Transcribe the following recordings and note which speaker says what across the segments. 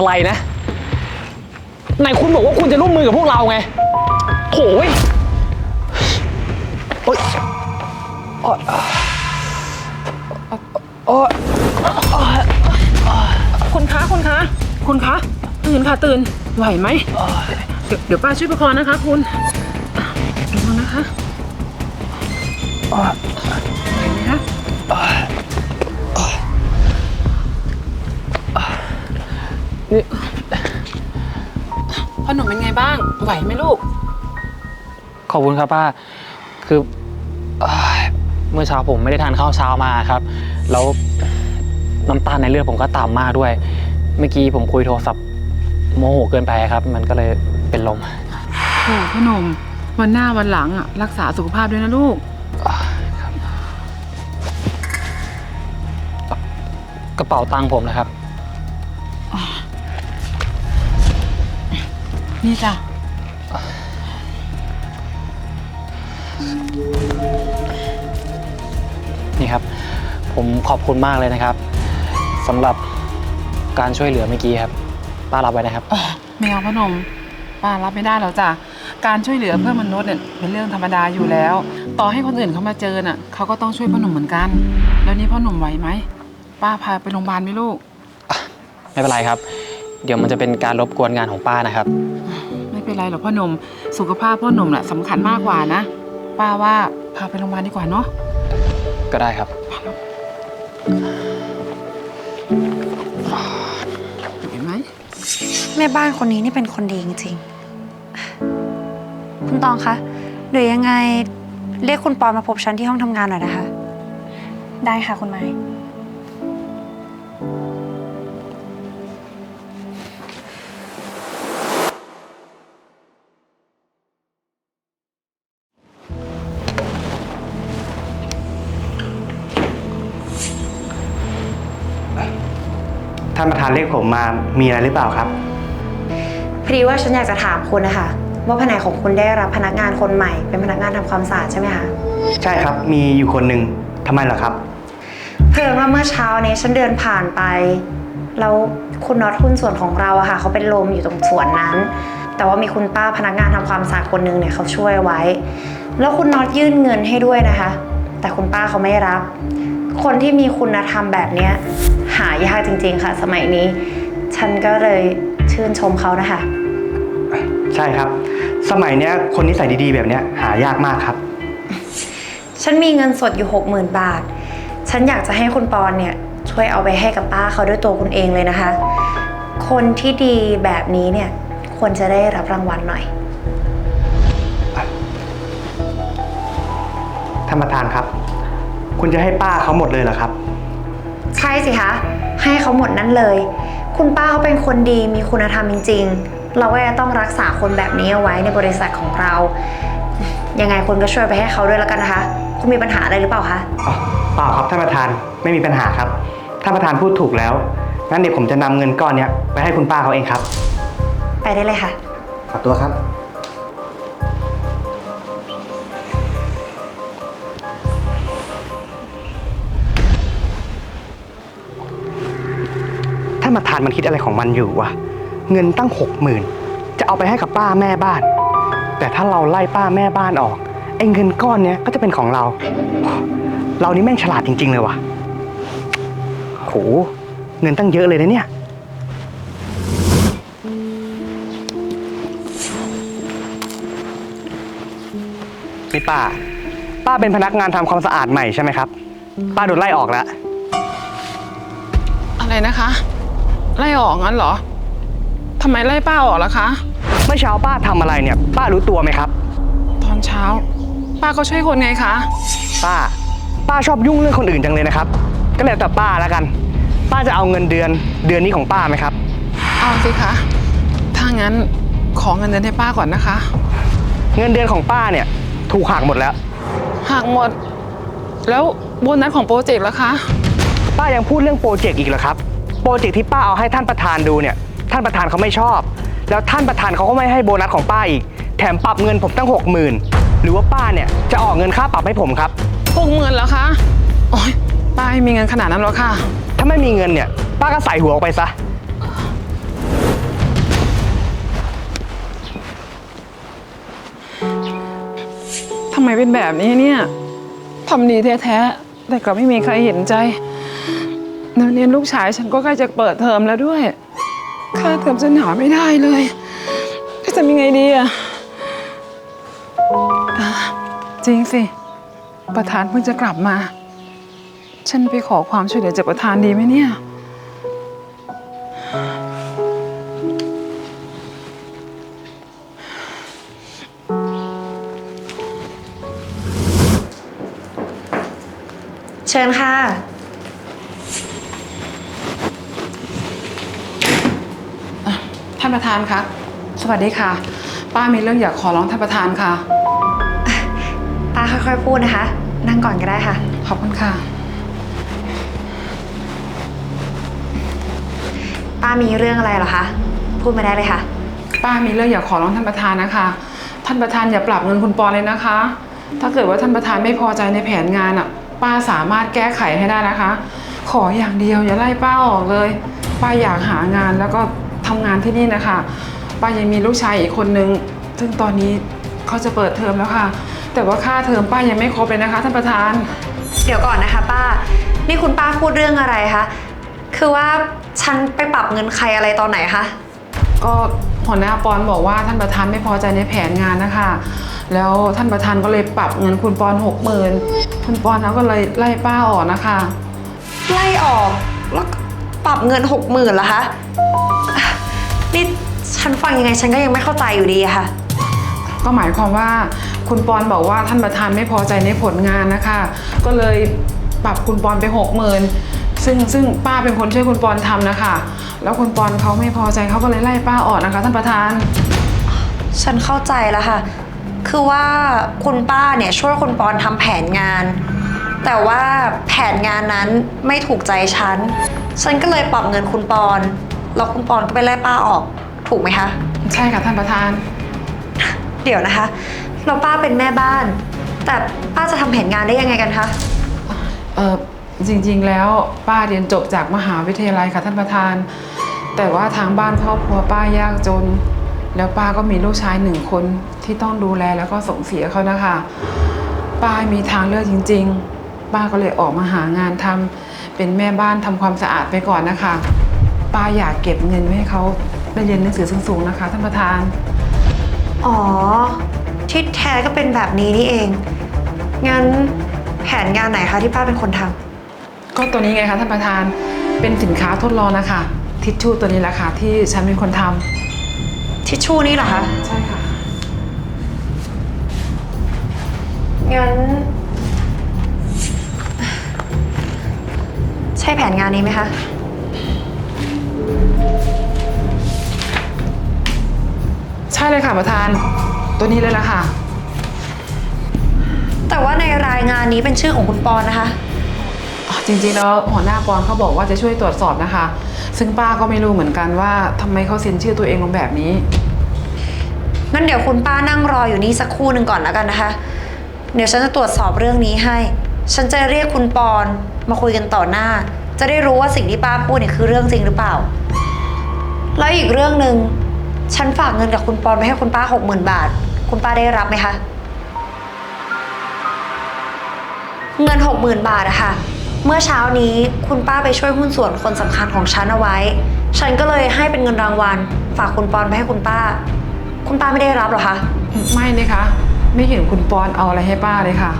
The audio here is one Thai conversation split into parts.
Speaker 1: อะไรนะ ไหนคุณบอกว่าคุณจะร่วมมือกับพวกเราไงโถ่ยโอ๊ยโอ๊ยโอ๊ย
Speaker 2: คุณคะคุณคะคุณคะตื่นค่ะตื่นไหวไหมเดี๋ยวเดี๋ยวป้าช่วยประคองนะคะ คุณระวังนะคะไหวไหมคะ พ่อหนุ่มเป็นไงบ้าง ไหวไหมลูก
Speaker 1: ขอบคุณครับป้า คือเอ่อเมื่อเช้าผมไม่ได้ทานข้าวเช้ามาครับ แล้วน้ำตาลในเลือดผมก็ต่ำมากด้วย เมื่อกี้ผมคุยโทรศัพท์โมโหเกินไปครับ มันก็เลยเป็นลม
Speaker 2: โอ้พ่อหนุ่มวันหน้าวันหลังอะรักษาสุขภาพด้วยนะลูก
Speaker 1: กระเป๋าตังค์ผมนะครับ
Speaker 2: นี่จ้ะ
Speaker 1: นี่ครับ ผมขอบคุณมากเลยนะครับสำหรับการช่วยเหลือเมื่อกี้ครับ ป้ารับไว้นะครับ
Speaker 2: ไม่เอาพ่อหนุ่มป้ารับไม่ได้หรอกจ้ะ การช่วยเหลือเพื่อนมนุษย์เนี่ยเป็นเรื่องธรรมดาอยู่แล้ว ต่อให้คนอื่นเขามาเจอน่ะเขาก็ต้องช่วยพ่อหนุ่มเหมือนกัน แล้วนี่พ่อหนุ่มไหวไหม ป้าพาไปโรงพยาบาลไหมลูก
Speaker 1: ไม่เป็นไรครับ เดี๋ยวมันจะเป็นการรบกวนงานของป้านะครับ
Speaker 2: ไม่ เป็นไรหรอกพ่อหนุ่มสุขภาพพ่อหนุ่มแหละสำคัญมากกว่านะ ป้าว่าพาไปโรงพยาบาลดีกว่าเนาะ
Speaker 1: ก็ได้ครับ
Speaker 2: เห็นไหม
Speaker 3: แม่บ้านคนนี้นี่เป็นคนดีจริงๆ คุณตองคะเดี๋ยวยังไงเรียกคุณปอนมาพบฉันที่ห้องทำงานหน่อยนะคะ ได้ค่ะคุณไม้
Speaker 4: ท่านประธานเรียกผมมามีอะไรหรือเปล่าครับ
Speaker 3: พอดีว่าฉันอยากจะถามคุณนะคะว่าแผนกของคุณได้รับพนักงานคนใหม่ เป็นพนักงานทำความสะอาดใช่ไหมคะ
Speaker 4: ใช่ครับมีอยู่คนหนึ่งทำไมเหรอครับ
Speaker 3: เพิ่งว่าเมื่อเช้านี้ฉันเดินผ่านไปแล้วคุณน็อตหุ้นส่วนของเราอะค่ะเขาเป็นลมอยู่ตรงสวนนั้น แต่ว่ามีคุณป้าพนักงานทำความสะอาดคนหนึงเนี่ยเขาช่วยไว้ แล้วคุณน็อตยื่นเงินให้ด้วยนะคะ แต่คุณป้าเขาไม่รับ คนที่มีคุณธรรมแบบเนี้ยหายากจริง ๆ ค่ะ สมัยนี้ ฉันก็เลยชื่นชมเขานะคะ
Speaker 4: ใช่ครับ สมัยเนี้ยคนนิสัยดีๆแบบเนี้ยหายากมากครับ
Speaker 3: ฉันมีเงินสดอยู่ 60,000 บาท ฉันอยากจะให้คุณปอนเนี่ย ช่วยเอาไปให้กับป้าเขาด้วยตัวคุณเองเลยนะคะ คนที่ดีแบบนี้เนี่ย ควรจะได้รับรางวัลหน่อย
Speaker 4: ท่านประธานครับ คุณจะให้ป้าเขาหมดเลยเหรอครับ
Speaker 3: ใช่สิคะ ให้เขาหมดนั้นเลย คุณป้าเขาเป็นคนดีมีคุณธรรมจริง ๆ เราก็จะต้องรักษาคนแบบนี้เอาไว้ในบริษัทของเรา ยังไงคุณก็ช่วยไปให้เขาด้วยแล้วกันนะคะ คุณมีปัญหาอะไรหรือเปล่าคะ
Speaker 4: อ๋อเปล่าครับท่านประธานไม่มีปัญหาครับท่านประธานพูดถูกแล้วงั้นเดี๋ยวผมจะนำเงินก้อนเนี้ยไปให้คุณป้าเขาเองครับ
Speaker 3: ไปได้เลยค่ะ
Speaker 4: ขอตัวครับานประธานมันคิดอะไรของมันอยู่วะ เงินตั้งหกหมื่นจะเอาไปให้กับป้าแม่บ้าน แต่ถ้าเราไล่ป้าแม่บ้านออกไอ้เงินก้อนเนี้ยก็จะเป็นของเรา เรานี่แม่งฉลาดจริง ๆ เลยวะโหเงินตั้งเยอะเลยนะเนี่ย นี่ป้า ป้าเป็นพนักงานทำความสะอาดใหม่ใช่ไหมครับ ป้าโดนไล่ออกแล้ว
Speaker 2: อะไรนะคะ ไล่ออกงั้นเหรอทำไมไล่ป้าออกล่ะคะ
Speaker 4: เมื่อเช้าป้าทำอะไรเนี่ย ป้ารู้ตัวไหมครับ
Speaker 2: ตอนเช้า ป้าก็ช่วยคนไงคะ
Speaker 4: ป้า ป้าชอบยุ่งเรื่องคนอื่นจังเลยนะครับ ก็แล้วแต่ป้าแล้วกัน ป้าจะเอาเงินเดือนเดือนนี้ของป้าไหมครับ
Speaker 2: เอาสิคะ ถ้างั้นขอเงินเดือนให้ป้าก่อนนะคะ
Speaker 4: เงินเดือนของป้าเนี่ย ถูกหักหมดแล้ว
Speaker 2: หักหมด แล้วโบนัสของโปรเจกต์ล่ะคะ
Speaker 4: ป้ายังพูดเรื่องโปรเจกต์อีกเหรอครับโปร เจกต์ที่ป้าเอาให้ท่านประธานดูเนี่ย ท่านประธานเขาไม่ชอบ แล้วท่านประธานเขาก็ไม่ให้โบนัสของป้าอีก แถมปรับเงินผมตั้งหกหมื่นหรือว่าป้าเนี่ยจะออกเงินค่าปรับให้ผมครับ
Speaker 2: หกหมื่นเหรอคะโอ้ยป้าไม่มีเงินขนาดนั้นหรอกค่ะ
Speaker 4: ถ้าไม่มีเงินเนี่ย ป้าก็ใส่หัวออกไปซะ ทำ
Speaker 2: ไมเป็นแบบนี้เนี่ย ทำดีแท้ๆ แต่กลับไม่มีใครเห็นใจ แล้วเนี่ยลูกชายฉันก็ใกล้จะเปิดเทอมแล้วด้วย ค่าเทอมฉันหาไม่ได้เลยจะทำยังไงดีอะอะจริงสิ ประธานเพิ่งจะกลับมา ฉันไปขอความช่วยเหลือจากประธานดีไหมเนี่ย
Speaker 3: เชิญค่ะา
Speaker 2: นประธานคะสวัสดีค่ะ ป้ามีเรื่องอยากขอร้องท่านประธานค่ะ
Speaker 3: ป้าค่อยๆพูดนะคะ นั่งก่อนก็ได้ค่ะ
Speaker 2: ขอบคุณค่ะ
Speaker 3: ป้ามีเรื่องอะไรเหรอคะ พูดมาได้เลยค่ะ
Speaker 2: ป้ามีเรื่องอยากขอร้องท่านประธานนะคะ ท่านประธานอย่าปรับเงินคุณปอเลยนะคะ ถ้าเกิดว่าท่านประธานไม่พอใจในแผนงานอะ ป้าสามารถแก้ไขให้ได้นะคะ ขออย่างเดียวอย่าไล่ป้าออกเลย ป้าอยากหางานแล้วก็ ทำงานที่นี่นะคะป้ายังมีลูกชายอีกคนนึง ซึ่งตอนนี้เขาจะเปิดเทอมแล้วค่ะ แต่ว่าค่าเทอมป้ายังไม่ครบเลยนะคะท่านประธาน
Speaker 3: เดี๋ยวก่อนนะคะ ป้า นี่คุณป้าพูดเรื่องอะไรคะ คือว่าฉันไปปรับเงินใครอะไรตอนไหนคะ
Speaker 2: ก็หัวหน้าปอนบอกว่าท่านประธานไม่พอใจในแผนงานนะคะ แล้วท่านประธานก็เลยปรับเงินคุณปอนหกหมื่นคุณปอนเขาก็เลยไล่ป้าออกนะคะ
Speaker 3: ไล่ออกแล้วปรับเงินหกหมื่นเหรอคะอะนี่ ฉันฟังยังไงฉันก็ยังไม่เข้าใจอยู่ดีอะค่ะ
Speaker 2: ก็หมายความว่าคุณปอนบอกว่าท่านประธานไม่พอใจในผลงานนะคะ ก็เลยปรับคุณปอนไปหกหมื่นซึ่งซึ่งป้าเป็นคนช่วยคุณปอนทำนะคะ แล้วคุณปอนเขาไม่พอใจเขาก็เลยไล่ป้าออกนะคะ ท่านประธาน
Speaker 3: ฉันเข้าใจแล้วค่ะ คือว่าคุณป้าเนี่ยช่วยคุณปอนทำแผนงาน แต่ว่าแผนงานนั้นไม่ถูกใจฉัน ฉันก็เลยปรับเงินคุณปอน แล้วคุณปอนก็ไปไล่ป้าออก ถูกไหมคะ
Speaker 2: ใช่ค่ะท่านประธาน
Speaker 3: เดี๋ยวนะคะ เราป้าเป็นแม่บ้าน แต่ป้าจะทำแผนงานได้ยังไงกันคะ
Speaker 2: เออจริงๆแล้วป้าเรียนจบจากมหาวิทยาลัยค่ะท่านประธาน แต่ว่าทางบ้านครอบครัวป้ายากจน แล้วป้าก็มีลูกชายหนึ่งคนที่ต้องดูแลแล้วก็ส่งเสียเขานะคะ ป้ามีทางเลือกจริง ๆ ป้าก็เลยออกมาหางานทำเป็นแม่บ้านทำความสะอาดไปก่อนนะคะ ป้าอยากเก็บเงินไว้ให้เขา ได้เรียนหนังสือสูงๆนะคะท่านประธาน
Speaker 3: อ๋อ ที่แท้ก็เป็นแบบนี้นี่เอง งั้นแผนงานไหนคะที่ป้าเป็นคนทำ
Speaker 2: ก็ตัวนี้ไงคะท่านประธาน เป็นสินค้าทดลองนะคะ ทิชชู่ตัวนี้แหละค่ะที่ฉันเป็นคนทำ
Speaker 3: ทิชชู่นี่เหรอคะ
Speaker 2: ใช่ค่ะ
Speaker 3: งั้น ใช่แผนงานนี้ไหมคะ
Speaker 2: ช่เลยค่ะประธาน ตัวนี้เลยละค่ะ
Speaker 3: แต่ว่าในรายงานนี้เป็นชื่อของคุณปอนนะคะ
Speaker 2: อ๋อจริงๆแล้วหัวหน้าปอนเขาบอกว่าจะช่วยตรวจสอบนะคะ ซึ่งป้าก็ไม่รู้เหมือนกันว่าทำไมเขาเซ็นชื่อตัวเองลงแบบนี้
Speaker 3: งั้นเดี๋ยวคุณป้านั่งรออยู่นี่สักครู่หนึ่งก่อนแล้วกันนะคะ เดี๋ยวฉันจะตรวจสอบเรื่องนี้ให้ ฉันจะเรียกคุณปอนมาคุยกันต่อหน้า จะได้รู้ว่าสิ่งที่ป้าพูดเนี่ยคือเรื่องจริงหรือเปล่า แล้วอีกเรื่องหนึ่ง ฉันฝากเงินกับคุณปอนไปให้คุณป้าหกหมื่นบาท คุณป้าได้รับไหมคะ เงินหกหมื่นบาทอะค่ะ เมื่อเช้านี้คุณป้าไปช่วยหุ้นส่วนคนสำคัญของฉันเอาไว้ ฉันก็เลยให้เป็นเงินรางวัล ฝากคุณปอนไปให้คุณป้า คุณป้าไม่ได้รับเหรอคะ
Speaker 2: ไม่นี่คะ ไม่เห็นคุณปอนเอาอะไรให้ป้าเลยค่ะ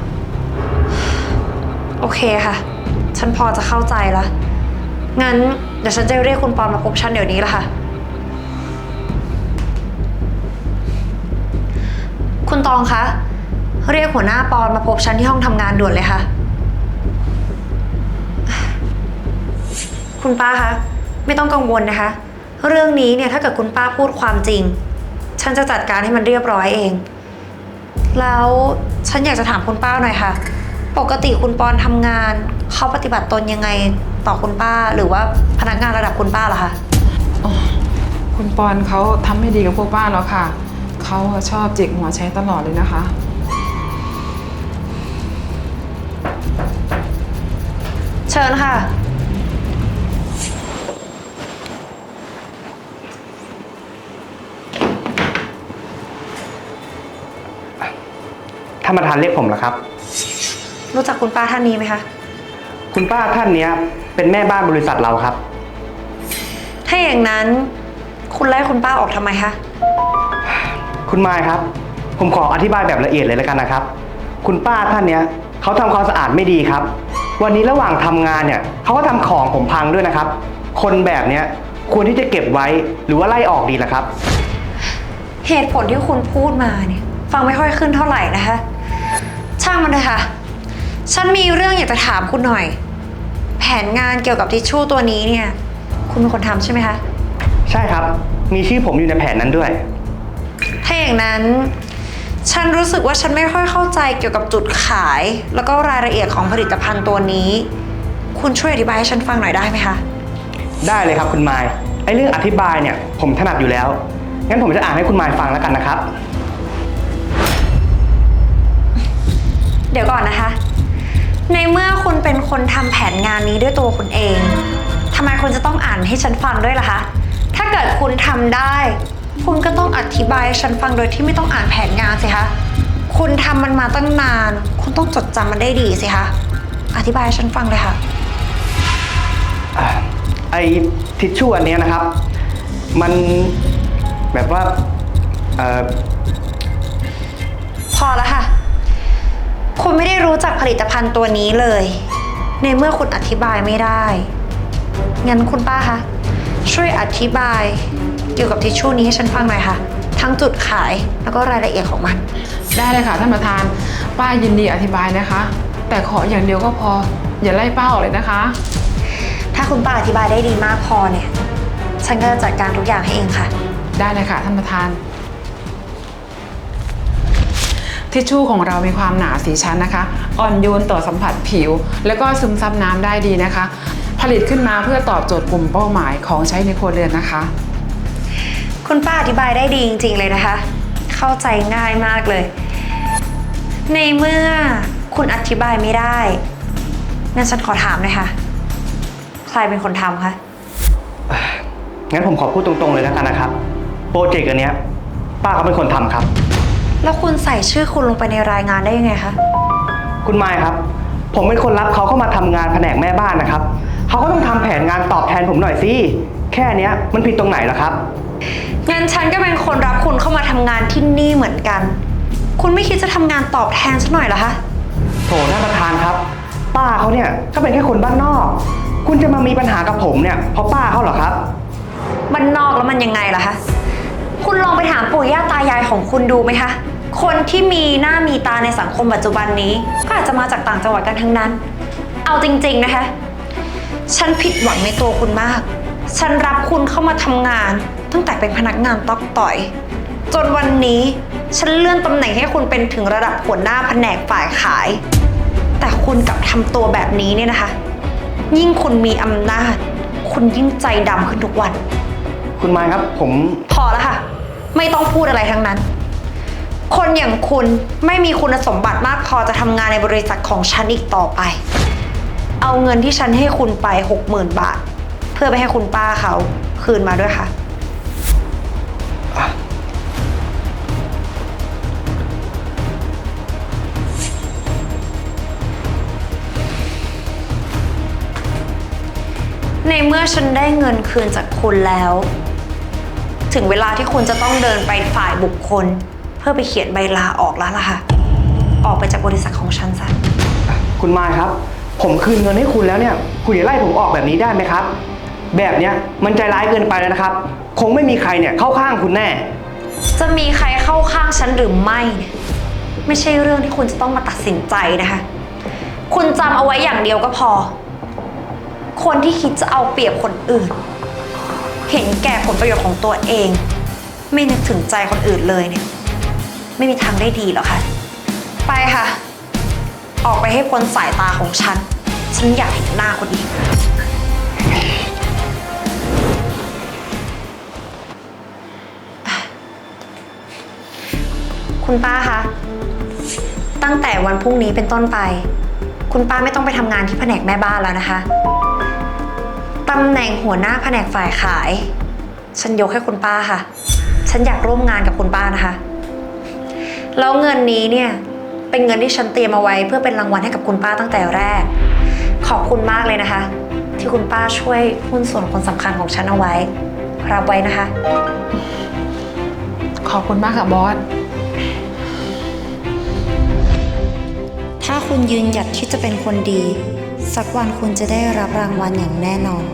Speaker 3: โอเคค่ะ ฉันพอจะเข้าใจละ งั้นเดี๋ยวฉันจะเรียกคุณปอนมาพบฉันเดี๋ยวนี้ละค่ะ คุณตองคะ เรียกหัวหน้าปอนมาพบฉันที่ห้องทำงานด่วนเลยค่ะ คุณป้าคะ ไม่ต้องกังวลนะคะ เรื่องนี้เนี่ยถ้าเกิดคุณป้าพูดความจริง ฉันจะจัดการให้มันเรียบร้อยเอง แล้วฉันอยากจะถามคุณป้าหน่อยค่ะ ปกติคุณปอนทำงานเขาปฏิบัติตนยังไงต่อคุณป้าหรือว่าพนักงานระดับคุณป้าเหรอคะ
Speaker 2: คุณปอนเขาทำไม่ดีกับพวกป้าแล้วค่ะ เขาชอบจิกหัวใช้ตลอดเลยนะคะ
Speaker 3: เชิญค่ะ
Speaker 4: ทานประธานเรียกผมเหรอครับ
Speaker 3: รู้จักคุณป้าท่านนี้ไหมคะ
Speaker 4: คุณป้าท่านเนี้ยเป็นแม่บ้านบริษัทเราครับ
Speaker 3: ถ้าอย่างนั้น คุณไล่คุณป้าออกทำไมคะ
Speaker 4: คุณไมค์ครับ ผมขออธิบายแบบละเอียดเลยแล้วกันนะครับ คุณป้าท่านเนี้ยเขาทำความสะอาดไม่ดีครับ วันนี้ระหว่างทำงานเนี่ยเขาก็ทำของผมพังด้วยนะครับ คนแบบเนี้ยควรที่จะเก็บไว้หรือว่าไล่ออกดีล่ะครับ
Speaker 3: เหตุผลที่คุณพูดมาเนี่ย ฟังไม่ค่อยขึ้นเท่าไหร่นะคะ ช่างมันเลยค่ะ ฉันมีเรื่องอยากจะถามคุณหน่อย แผนงานเกี่ยวกับทิชชู่ตัวนี้เนี่ย คุณเป็นคนทำใช่ไหมคะ
Speaker 4: ใช่ครับ มีชื่อผมอยู่ในแผนนั้นด้วย
Speaker 3: ถ้าอย่างนั้น ฉันรู้สึกว่าฉันไม่ค่อยเข้าใจเกี่ยวกับจุดขาย แล้วก็รายละเอียดของผลิตภัณฑ์ตัวนี้ คุณช่วยอธิบายให้ฉันฟังหน่อยได้ไหมคะ
Speaker 4: ได้เลยครับคุณไมค์ไอ้เรื่องอธิบายเนี่ยผมถนัดอยู่แล้ว งั้นผมจะอ่านให้คุณไมค์ฟังแล้วกันนะครับ
Speaker 3: เดี๋ยวก่อนนะคะ ในเมื่อคุณเป็นคนทำแผนงานนี้ด้วยตัวคุณเองทำไมคุณจะต้องอ่านให้ฉันฟังด้วยล่ะคะ ถ้าเกิดคุณทำได้ คุณก็ต้องอธิบายให้ฉันฟังโดยที่ไม่ต้องอ่านแผนงานสิคะ คุณทำมันมาตั้งนาน คุณต้องจดจำมันได้ดีสิคะ อธิบายให้ฉันฟังเลยค่ะ
Speaker 4: อะไอ้ทิชชู่อันเนี้ยนะครับ มันแบบว่าเอ่อ
Speaker 3: พอแล้วค่ะ คุณไม่ได้รู้จักผลิตภัณฑ์ตัวนี้เลย ในเมื่อคุณอธิบายไม่ได้ งั้นคุณป้าคะ ช่วยอธิบาย เกี่ยวกับทิชชู่นี้ให้ฉันฟังหน่อยค่ะ ทั้งจุดขายแล้วก็รายละเอียดของมัน
Speaker 2: ได้เลยค่ะท่านประธาน ป้ายินดีอธิบายนะคะ แต่ขออย่างเดียวก็พอ อย่าไล่ป้าออกเลยนะคะ
Speaker 3: ถ้าคุณป้าอธิบายได้ดีมากพอเนี่ย ฉันก็จะจัดการทุกอย่างให้เองค่ะ
Speaker 2: ได้เลยค่ะท่านประธาน ทิชชู่ของเรามีความหนาสีชั้นนะคะ อ่อนโยนต่อสัมผัสผิว แล้วก็ซึมซับน้ำได้ดีนะคะ ผลิตขึ้นมาเพื่อตอบโจทย์กลุ่มเป้าหมายของใช้ในครัวเรือนนะคะ
Speaker 3: คุณป้าอธิบายได้ดีจริง ๆ เลยนะคะ เข้าใจง่ายมากเลย ในเมื่อคุณอธิบายไม่ได้งั้นฉันขอถามเลยค่ะใครเป็นคนทำคะ
Speaker 4: งั้นผมขอพูดตรงๆเลยแล้วกันนะครับ โปรเจกต์อันเนี้ยป้าเขาเป็นคนทำครับ
Speaker 3: แล้วคุณใส่ชื่อคุณลงไปในรายงานได้ยังไงคะ
Speaker 4: คุณไมค์ครับ ผมเป็นคนรับเขาเข้ามาทำงานแผนกแม่บ้านนะครับ เขาก็ต้องทำแผนงานตอบแทนผมหน่อยสิ แค่เนี้ยมันผิดตรงไหนล่ะครับ
Speaker 3: งั้นฉันก็เป็นคนรับคุณเข้ามาทำงานที่นี่เหมือนกัน คุณไม่คิดจะทำงานตอบแทนสักหน่อยเหรอคะ
Speaker 4: โถท่านประธานครับ ป้าเขาเนี่ยก็เป็นแค่คนบ้านนอก คุณจะมามีปัญหากับผมเนี่ยเพราะป้าเขาเหรอครับ
Speaker 3: มันนอกแล้วมันยังไงล่ะคะ คุณลองไปถามปู่ย่าตายายของคุณดูไหมคะ คนที่มีหน้ามีตาในสังคมปัจจุบันนี้ ก็อาจจะมาจากต่างจังหวัดกันทั้งนั้น เอาจริงๆนะคะ ฉันผิดหวังในตัวคุณมาก ฉันรับคุณเข้ามาทำงาน ตั้งแต่เป็นพนักงานตอกต่อย จนวันนี้ฉันเลื่อนตำแหน่งให้คุณเป็นถึงระดับหัวหน้าแผนกฝ่ายขาย แต่คุณกลับทำตัวแบบนี้เนี่ยนะคะ ยิ่งคุณมีอำนาจ คุณยิ่งใจดำขึ้นทุกวัน
Speaker 4: คุณไมค์ครับผม
Speaker 3: พอแล้วค่ะ ไม่ต้องพูดอะไรทั้งนั้น คนอย่างคุณไม่มีคุณสมบัติมากพอจะทำงานในบริษัทของฉันอีกต่อไป เอาเงินที่ฉันให้คุณไปหกหมื่นบาท เพื่อไปให้คุณป้าเขาคืนมาด้วยค่ะ ในเมื่อฉันได้เงินคืนจากคุณแล้ว ถึงเวลาที่คุณจะต้องเดินไปฝ่ายบุคคล เพื่อไปเขียนใบลาออกแล้วล่ะค่ะ ออกไปจากบริษัทของฉันซะ
Speaker 4: คุณไมค์ครับ ผมคืนเงินให้คุณแล้วเนี่ย คุณอย่าไล่ผมออกแบบนี้ได้ไหมครับ แบบเนี้ยมันใจร้ายเกินไปแล้วนะครับ คงไม่มีใครเนี่ยเข้าข้างคุณแน่
Speaker 3: จะมีใครเข้าข้างฉันหรือไม่เนี่ยไม่ใช่เรื่องที่คุณจะต้องมาตัดสินใจนะคะ คุณจำเอาไว้อย่างเดียวก็พอ คนที่คิดจะเอาเปรียบคนอื่น เห็นแก่ผลประโยชน์ของตัวเอง ไม่นึกถึงใจคนอื่นเลยเนี่ย ไม่มีทางได้ดีหรอกค่ะ ไปค่ะ ออกไปให้พ้นสายตาของฉัน ฉันอยากเห็นหน้าคนอีก คุณป้าคะ ตั้งแต่วันพรุ่งนี้เป็นต้นไป คุณป้าไม่ต้องไปทำงานที่แผนกแม่บ้านแล้วนะคะ ตำแหน่งหัวหน้าแผนกฝ่ายขาย ฉันยกให้คุณป้าค่ะ ฉันอยากร่วมงานกับคุณป้านะคะ แล้วเงินนี้เนี่ยเป็นเงินที่ฉันเตรียมเอาไว้ เพื่อเป็นรางวัลให้กับคุณป้าตั้งแต่แรก ขอบคุณมากเลยนะคะ ที่คุณป้าช่วยหุ้นส่วนคนสำคัญของฉันเอาไว้ รับไว้นะคะ
Speaker 2: ขอบคุณมากค่ะบอส
Speaker 3: ถ้าคุณยืนหยัดที่จะเป็นคนดี สักวันคุณจะได้รับรางวัลอย่างแน่นอน